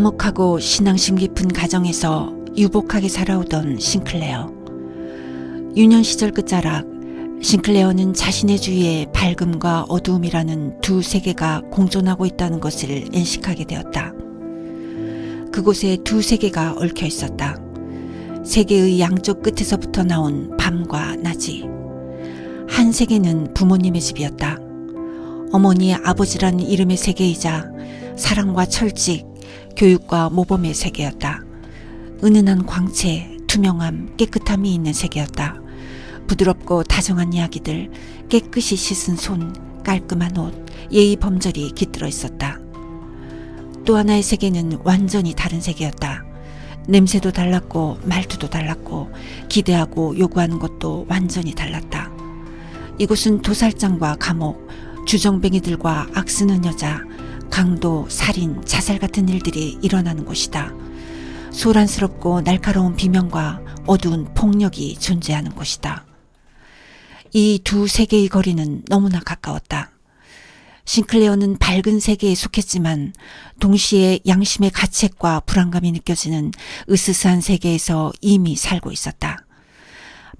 화목하고 신앙심 깊은 가정에서 유복하게 살아오던 싱클레어. 유년 시절 끝자락 싱클레어는 자신의 주위에 밝음과 어두움이라는 두 세계가 공존하고 있다는 것을 인식하게 되었다. 그곳에 두 세계가 얽혀 있었다. 세계의 양쪽 끝에서부터 나온 밤과 낮이. 한 세계는 부모님의 집이었다. 어머니의 아버지라는 이름의 세계이자 사랑과 철칙, 교육과 모범의 세계였다. 은은한 광채, 투명함, 깨끗함이 있는 세계였다. 부드럽고 다정한 이야기들, 깨끗이 씻은 손, 깔끔한 옷, 예의 범절이 깃들어 있었다. 또 하나의 세계는 완전히 다른 세계였다. 냄새도 달랐고 말투도 달랐고 기대하고 요구하는 것도 완전히 달랐다. 이곳은 도살장과 감옥, 주정뱅이들과 악쓰는 여자, 강도, 살인, 자살 같은 일들이 일어나는 곳이다. 소란스럽고 날카로운 비명과 어두운 폭력이 존재하는 곳이다. 이 두 세계의 거리는 너무나 가까웠다. 싱클레어는 밝은 세계에 속했지만 동시에 양심의 가책과 불안감이 느껴지는 으스스한 세계에서 이미 살고 있었다.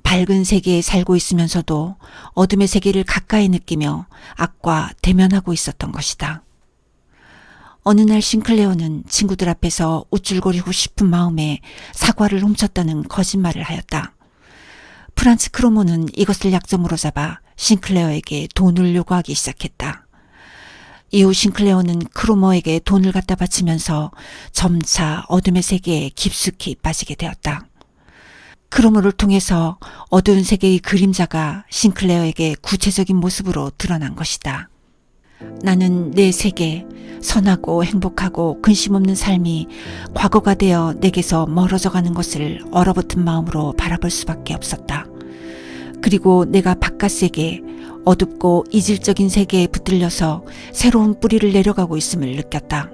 밝은 세계에 살고 있으면서도 어둠의 세계를 가까이 느끼며 악과 대면하고 있었던 것이다. 어느 날 싱클레어는 친구들 앞에서 우쭐거리고 싶은 마음에 사과를 훔쳤다는 거짓말을 하였다. 프란츠 크로모는 이것을 약점으로 잡아 싱클레어에게 돈을 요구하기 시작했다. 이후 싱클레어는 크로모에게 돈을 갖다 바치면서 점차 어둠의 세계에 깊숙이 빠지게 되었다. 크로모를 통해서 어두운 세계의 그림자가 싱클레어에게 구체적인 모습으로 드러난 것이다. 나는 내 세계, 선하고 행복하고 근심 없는 삶이 과거가 되어 내게서 멀어져 가는 것을 얼어붙은 마음으로 바라볼 수밖에 없었다. 그리고 내가 바깥 세계, 어둡고 이질적인 세계에 붙들려서 새로운 뿌리를 내려가고 있음을 느꼈다.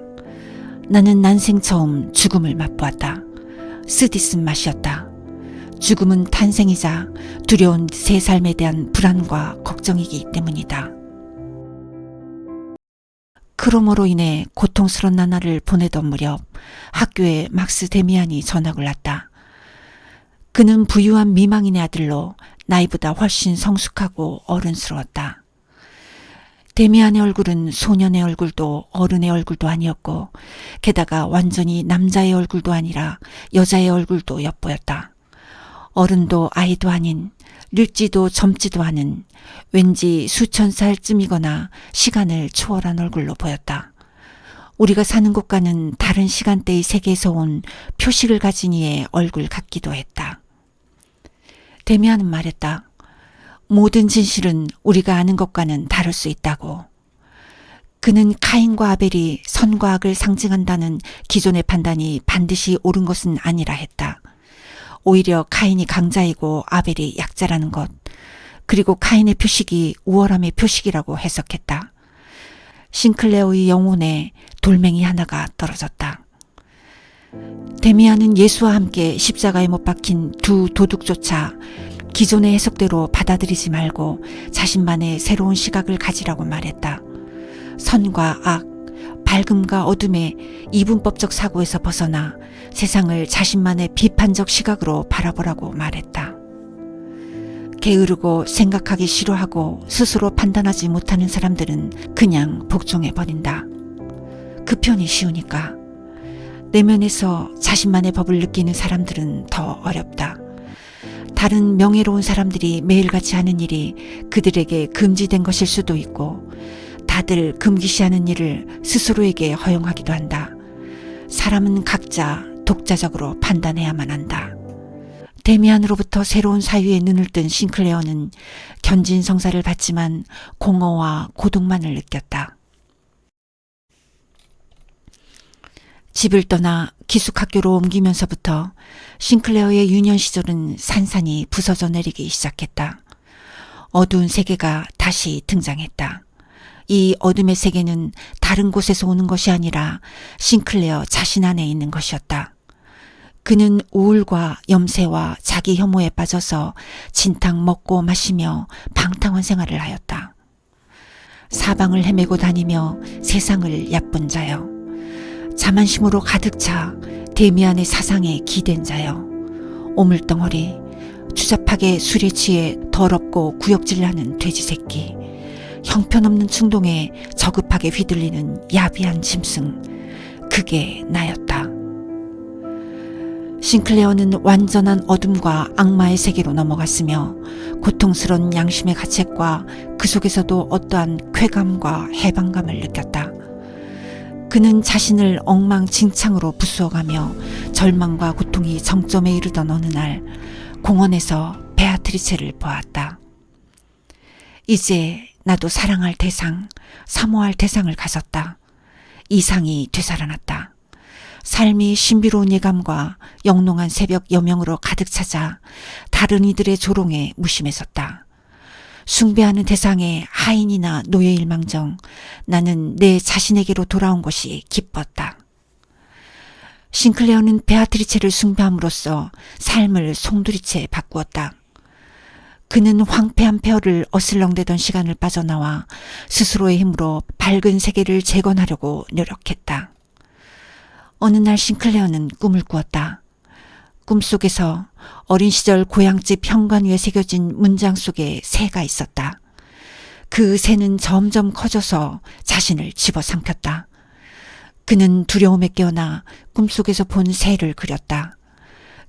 나는 난생 처음 죽음을 맛보았다. 쓰디쓴 맛이었다. 죽음은 탄생이자 두려운 새 삶에 대한 불안과 걱정이기 때문이다. 크로모로 인해 고통스러운 나날을 보내던 무렵 학교에 막스 데미안이 전학을 왔다. 그는 부유한 미망인의 아들로 나이보다 훨씬 성숙하고 어른스러웠다. 데미안의 얼굴은 소년의 얼굴도 어른의 얼굴도 아니었고 게다가 완전히 남자의 얼굴도 아니라 여자의 얼굴도 엿보였다. 어른도 아이도 아닌 늙지도 젊지도 않은 왠지 수천 살쯤이거나 시간을 초월한 얼굴로 보였다. 우리가 사는 곳과는 다른 시간대의 세계에서 온 표식을 가진 이의 얼굴 같기도 했다. 데미안은 말했다. 모든 진실은 우리가 아는 것과는 다를 수 있다고. 그는 카인과 아벨이 선과 악을 상징한다는 기존의 판단이 반드시 옳은 것은 아니라 했다. 오히려 카인이 강자이고 아벨이 약자라는 것, 그리고 카인의 표식이 우월함의 표식이라고 해석했다. 싱클레어의 영혼에 돌멩이 하나가 떨어졌다. 데미안은 예수와 함께 십자가에 못 박힌 두 도둑조차 기존의 해석대로 받아들이지 말고 자신만의 새로운 시각을 가지라고 말했다. 선과 악, 밝음과 어둠의 이분법적 사고에서 벗어나 세상을 자신만의 비판적 시각으로 바라보라고 말했다. 게으르고 생각하기 싫어하고 스스로 판단하지 못하는 사람들은 그냥 복종해 버린다. 그 편이 쉬우니까. 내면에서 자신만의 법을 느끼는 사람들은 더 어렵다. 다른 명예로운 사람들이 매일같이 하는 일이 그들에게 금지된 것일 수도 있고 다들 금기시하는 일을 스스로에게 허용하기도 한다. 사람은 각자 독자적으로 판단해야만 한다. 데미안으로부터 새로운 사유에 눈을 뜬 싱클레어는 견진 성사를 받지만 공허와 고독만을 느꼈다. 집을 떠나 기숙학교로 옮기면서부터 싱클레어의 유년 시절은 산산이 부서져 내리기 시작했다. 어두운 세계가 다시 등장했다. 이 어둠의 세계는 다른 곳에서 오는 것이 아니라 싱클레어 자신 안에 있는 것이었다. 그는 우울과 염세와 자기 혐오에 빠져서 진탕 먹고 마시며 방탕한 생활을 하였다. 사방을 헤매고 다니며 세상을 얕본 자여. 자만심으로 가득 차 데미안의 사상에 기댄 자여 오물덩어리 추잡하게 술에 취해 더럽고 구역질나는 돼지 새끼 형편없는 충동에 저급하게 휘둘리는 야비한 짐승 그게 나였다. 싱클레어는 완전한 어둠과 악마의 세계로 넘어갔으며 고통스러운 양심의 가책과 그 속에서도 어떠한 쾌감과 해방감을 느꼈다. 그는 자신을 엉망진창으로 부수어가며 절망과 고통이 정점에 이르던 어느 날 공원에서 베아트리체를 보았다. 이제 나도 사랑할 대상, 사모할 대상을 가졌다. 이상이 되살아났다. 삶이 신비로운 예감과 영롱한 새벽 여명으로 가득 차자 다른 이들의 조롱에 무심했었다. 숭배하는 대상의 하인이나 노예일망정 나는 내 자신에게로 돌아온 것이 기뻤다. 싱클레어는 베아트리체를 숭배함으로써 삶을 송두리째 바꾸었다. 그는 황폐한 폐허를 어슬렁대던 시간을 빠져나와 스스로의 힘으로 밝은 세계를 재건하려고 노력했다. 어느 날 싱클레어는 꿈을 꾸었다. 꿈속에서 어린 시절 고향집 현관 위에 새겨진 문장 속에 새가 있었다. 그 새는 점점 커져서 자신을 집어삼켰다. 그는 두려움에 깨어나 꿈속에서 본 새를 그렸다.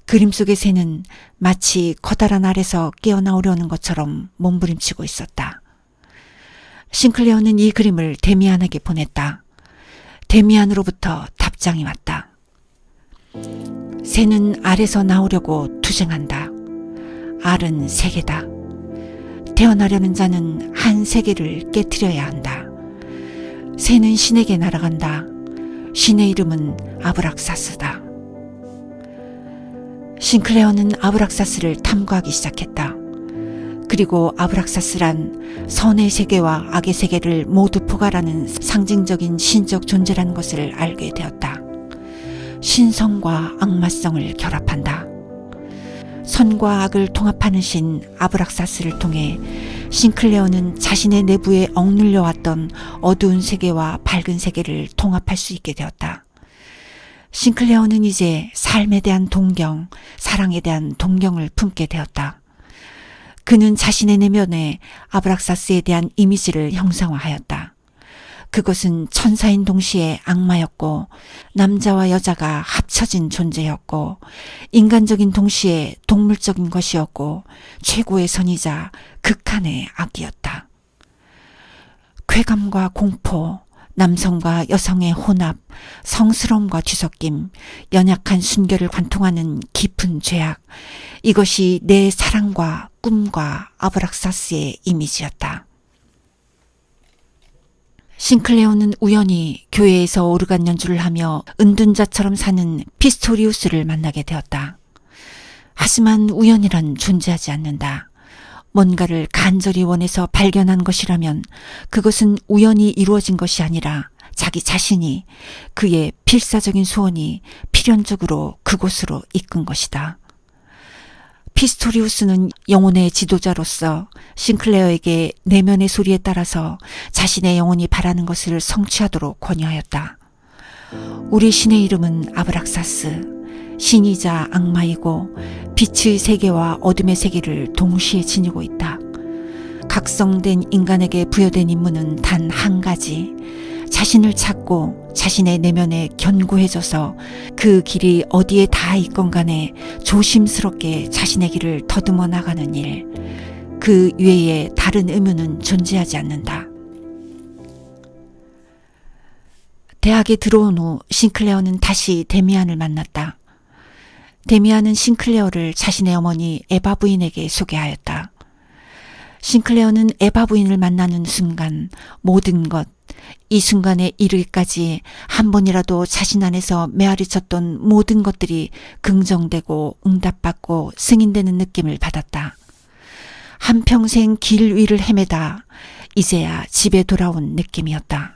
그림 속의 새는 마치 커다란 알에서 깨어나오려는 것처럼 몸부림치고 있었다. 싱클레어는 이 그림을 데미안에게 보냈다. 데미안으로부터 답장이 왔다. 새는 알에서 나오려고 투쟁한다. 알은 세계다. 태어나려는 자는 한 세계를 깨뜨려야 한다. 새는 신에게 날아간다. 신의 이름은 아브락사스다. 싱클레어는 아브락사스를 탐구하기 시작했다. 그리고 아브락사스란 선의 세계와 악의 세계를 모두 포괄하는 상징적인 신적 존재라는 것을 알게 되었다. 신성과 악마성을 결합한다. 선과 악을 통합하는 신 아브락사스를 통해 싱클레어는 자신의 내부에 억눌려 왔던 어두운 세계와 밝은 세계를 통합할 수 있게 되었다. 싱클레어는 이제 삶에 대한 동경, 사랑에 대한 동경을 품게 되었다. 그는 자신의 내면에 아브락사스에 대한 이미지를 형상화하였다. 그것은 천사인 동시에 악마였고 남자와 여자가 합쳐진 존재였고 인간적인 동시에 동물적인 것이었고 최고의 선이자 극한의 악이었다. 쾌감과 공포, 남성과 여성의 혼합, 성스러움과 뒤섞임, 연약한 순결을 관통하는 깊은 죄악, 이것이 내 사랑과 꿈과 아브락사스의 이미지였다. 싱클레오는 우연히 교회에서 오르간 연주를 하며 은둔자처럼 사는 피스토리우스를 만나게 되었다. 하지만 우연이란 존재하지 않는다. 뭔가를 간절히 원해서 발견한 것이라면 그것은 우연히 이루어진 것이 아니라 자기 자신이 그의 필사적인 소원이 필연적으로 그곳으로 이끈 것이다. 피스토리우스는 영혼의 지도자로서 싱클레어에게 내면의 소리에 따라서 자신의 영혼이 바라는 것을 성취하도록 권유하였다. 우리 신의 이름은 아브락사스. 신이자 악마이고 빛의 세계와 어둠의 세계를 동시에 지니고 있다. 각성된 인간에게 부여된 임무는 단 한 가지. 자신을 찾고 자신의 내면에 견고해져서 그 길이 어디에 다 있건 간에 조심스럽게 자신의 길을 더듬어 나가는 일. 그 외에 다른 의무는 존재하지 않는다. 대학에 들어온 후 싱클레어는 다시 데미안을 만났다. 데미안은 싱클레어를 자신의 어머니 에바 부인에게 소개하였다. 싱클레어는 에바 부인을 만나는 순간 모든 것, 이 순간에 이르기까지 한 번이라도 자신 안에서 메아리 쳤던 모든 것들이 긍정되고 응답받고 승인되는 느낌을 받았다. 한평생 길 위를 헤매다 이제야 집에 돌아온 느낌이었다.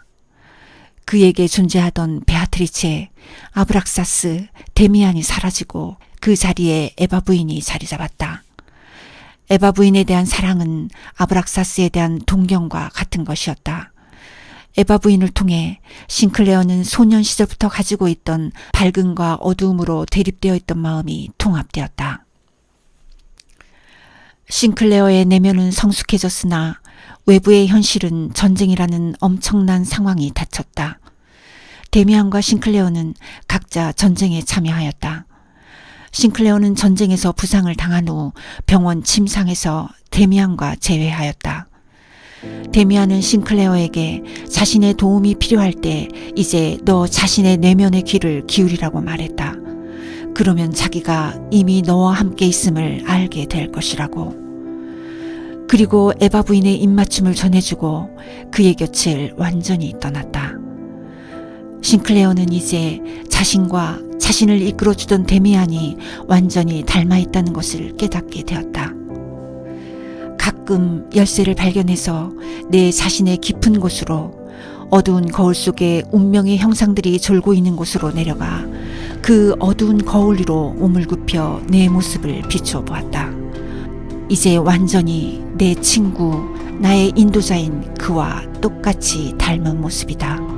그에게 존재하던 베아트리체, 아브락사스, 데미안이 사라지고 그 자리에 에바 부인이 자리 잡았다. 에바 부인에 대한 사랑은 아브락사스에 대한 동경과 같은 것이었다. 에바 부인을 통해 싱클레어는 소년 시절부터 가지고 있던 밝음과 어두움으로 대립되어 있던 마음이 통합되었다. 싱클레어의 내면은 성숙해졌으나 외부의 현실은 전쟁이라는 엄청난 상황이 닥쳤다. 데미안과 싱클레어는 각자 전쟁에 참여하였다. 싱클레어는 전쟁에서 부상을 당한 후 병원 침상에서 데미안과 재회하였다. 데미안은 싱클레어에게 자신의 도움이 필요할 때 이제 너 자신의 내면의 귀를 기울이라고 말했다. 그러면 자기가 이미 너와 함께 있음을 알게 될 것이라고. 그리고 에바 부인의 입맞춤을 전해주고 그의 곁을 완전히 떠났다. 싱클레어는 이제 자신과 자신을 이끌어주던 데미안이 완전히 닮아 있다는 것을 깨닫게 되었다. 가끔 열쇠를 발견해서 내 자신의 깊은 곳으로 어두운 거울 속에 운명의 형상들이 졸고 있는 곳으로 내려가 그 어두운 거울 위로 몸을 굽혀 내 모습을 비추어 보았다. 이제 완전히 내 친구, 나의 인도자인 그와 똑같이 닮은 모습이다.